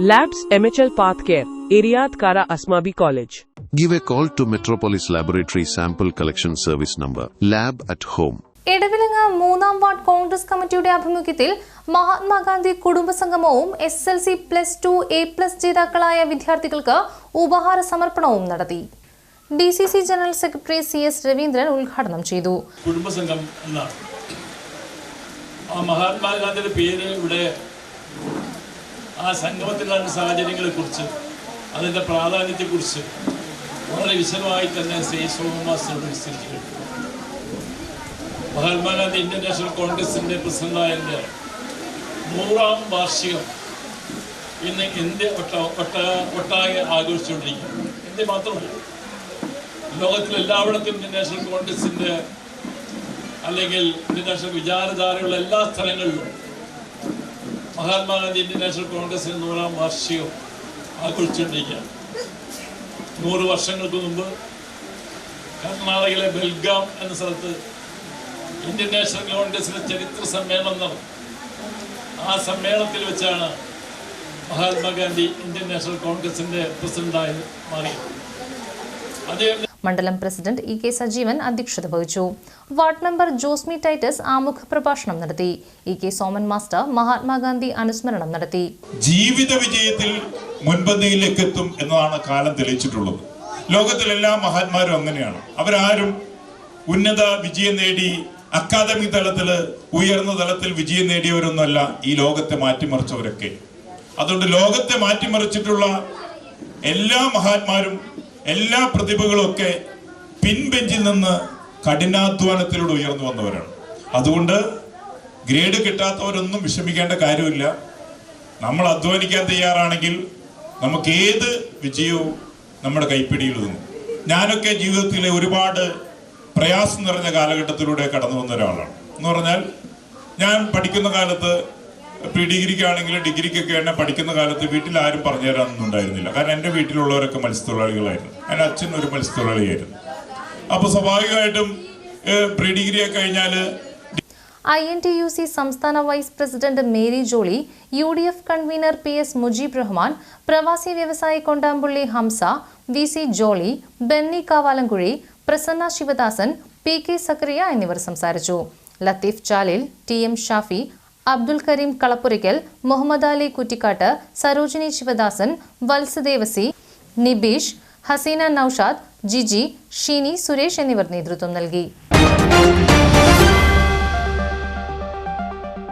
Labs MHL Path Care, Iriad Kara Asmabi College. Give a call to Metropolis Laboratory Sample Collection Service number, lab at home. Edavilangu മൂന്നാം ward Congress കമ്മിറ്റിയുടെ ആഭിമുഖ്യത്തിൽ Mahatma Gandhi കുടുംബസംഗമവും S L C plus two A plus ജേതാക്കളായ വിദ്യാർത്ഥികൾക്ക് ഉപഹാര സമർപ്പണവും നടത്തി D C C general secretary C S Raveendran ഉദ്ഘാടനം ചെയ്തു കുടുംബസംഘം എന്നാണ് മഹാത്മാഗാന്ധിയുടെ പേര് ഇവിടെ ആ സംഗമത്തിലുള്ള സാഹചര്യങ്ങളെക്കുറിച്ച് അതിന്റെ പ്രാധാന്യത്തെക്കുറിച്ച് വളരെ വിശദമായി തന്നെ ശ്രീ സോമമാസ്റ്ററോട് വിസ്തരിച്ചു മഹാത്മാഗാന്ധി ഇന്ത്യൻ നാഷണൽ കോൺഗ്രസിന്റെ പ്രസിഡന്റായതിന്റെ നൂറാം വാർഷികം ഇന്ന് ഇന്ത്യ ഒട്ട ഒട്ട ഒട്ടാകെ ആഘോഷിച്ചുകൊണ്ടിരിക്കുന്നു. ഇന്ത്യ മാത്രമല്ല ലോകത്തിൽ എല്ലായിടത്തും ഇന്ത്യൻ നാഷണൽ കോൺഗ്രസിന്റെ അല്ലെങ്കിൽ ഇന്ത്യൻ നാഷണൽ വിചാരധാരയുള്ള എല്ലാ സ്ഥലങ്ങളിലും മഹാത്മാഗാന്ധി ഇന്ത്യൻ നാഷണൽ കോൺഗ്രസിന് നൂറാം വാർഷികം ആഘോഷിച്ചുകൊണ്ടിരിക്കുകയാണ്. നൂറ് വർഷങ്ങൾക്ക് മുമ്പ് കർണാടകയിലെ ബെൽഗാം എന്ന സ്ഥലത്ത് ഇന്ത്യൻ നാഷണൽ കോൺഗ്രസിന്റെ ചരിത്ര സമ്മേളനം നടന്നു. ആ സമ്മേളനത്തിൽ വെച്ചാണ് മഹാത്മാഗാന്ധി ഇന്ത്യൻ നാഷണൽ കോൺഗ്രസിന്റെ പ്രസിഡന്റായി മാറിയത്. അദ്ദേഹം മണ്ഡലം പ്രസിഡന്റ് ഇ കെ സജീവൻ അധ്യക്ഷത വഹിച്ചു. വാർഡ് മെമ്പർ ജോസ്മി ടൈറ്റസ് ആമുഖ പ്രഭാഷണം നടത്തി. E K Soman master Mahatma Gandhi അനുസ്മരണം നടത്തി. ജീവിത വിജയത്തിൽ മുൻപന്തിയിലേക്ക് എത്തും എന്നതാണ് കാലം തെളിയിച്ചിട്ടുള്ളത്. ലോകത്തിലെല്ലാ മഹാത്മാരും അങ്ങനെയാണ്. അവരാരും ഉന്നത വിജയം നേടി അക്കാദമിക് തലത്തിൽ ഉയർന്ന തലത്തിൽ വിജയം നേടിയവരൊന്നുമല്ല ഈ ലോകത്തെ മാറ്റിമറിച്ചവരൊക്കെ. അതുകൊണ്ട് ലോകത്തെ മാറ്റിമറിച്ചിട്ടുള്ള എല്ലാ മഹാന്മാരും എല്ലാ പ്രതിഭകളും ഒക്കെ പിൻബെഞ്ചിൽ നിന്ന് കഠിനാധ്വാനത്തിലൂടെ ഉയർന്നു വന്നവരാണ്. അതുകൊണ്ട് ഗ്രേഡ് കിട്ടാത്തവരൊന്നും വിഷമിക്കേണ്ട കാര്യമില്ല. നമ്മൾ അധ്വാനിക്കാൻ തയ്യാറാണെങ്കിൽ നമുക്ക് ഏത് വിജയവും നമ്മുടെ കൈപ്പിടിയിൽ നിന്നു ഞാനൊക്കെ ജീവിതത്തിലെ ഒരുപാട് പ്രയാസം നിറഞ്ഞ കാലഘട്ടത്തിലൂടെ കടന്നു വന്ന ഒരാളാണ്. എന്ന് പറഞ്ഞാൽ ഞാൻ പഠിക്കുന്ന കാലത്ത് പ്രീ ആണെങ്കിലും ഡിഗ്രിക്കൊക്കെ എന്നെ പഠിക്കുന്ന കാലത്ത് വീട്ടിൽ ആരും പറഞ്ഞു തരാനൊന്നും ഉണ്ടായിരുന്നില്ല. കാരണം എന്റെ വീട്ടിലുള്ളവരൊക്കെ മത്സ്യത്തൊഴിലാളികളായിരുന്നു. എന്റെ അച്ഛൻ ഒരു മത്സ്യത്തൊഴിലാളിയായിരുന്നു. അപ്പോൾ സ്വാഭാവികമായിട്ടും പ്രീ ഡിഗ്രിയൊക്കെ കഴിഞ്ഞാൽ I N T U C സംസ്ഥാന vice president Mary Jolly U D F convener P S Mujeeb Rahman പ്രവാസി വ്യവസായി Kondampully Hamsa V C Jolly Benny Kavalankuzhi Prasanna Sivadasan P K Zakariya എന്നിവർ സംസാരിച്ചു. ലത്തീഫ് ചാലിൽ ടി എം ഷാഫി അബ്ദുൽ കരീം കളപ്പുരയ്ക്കൽ മുഹമ്മദ് അലി കുറ്റിക്കാട്ട് സരോജിനി ശിവദാസൻ വത്സദേവസി നിബീഷ് ഹസീന നൌഷാദ് ജിജി ഷീനി സുരേഷ് എന്നിവർ നേതൃത്വം നൽകി.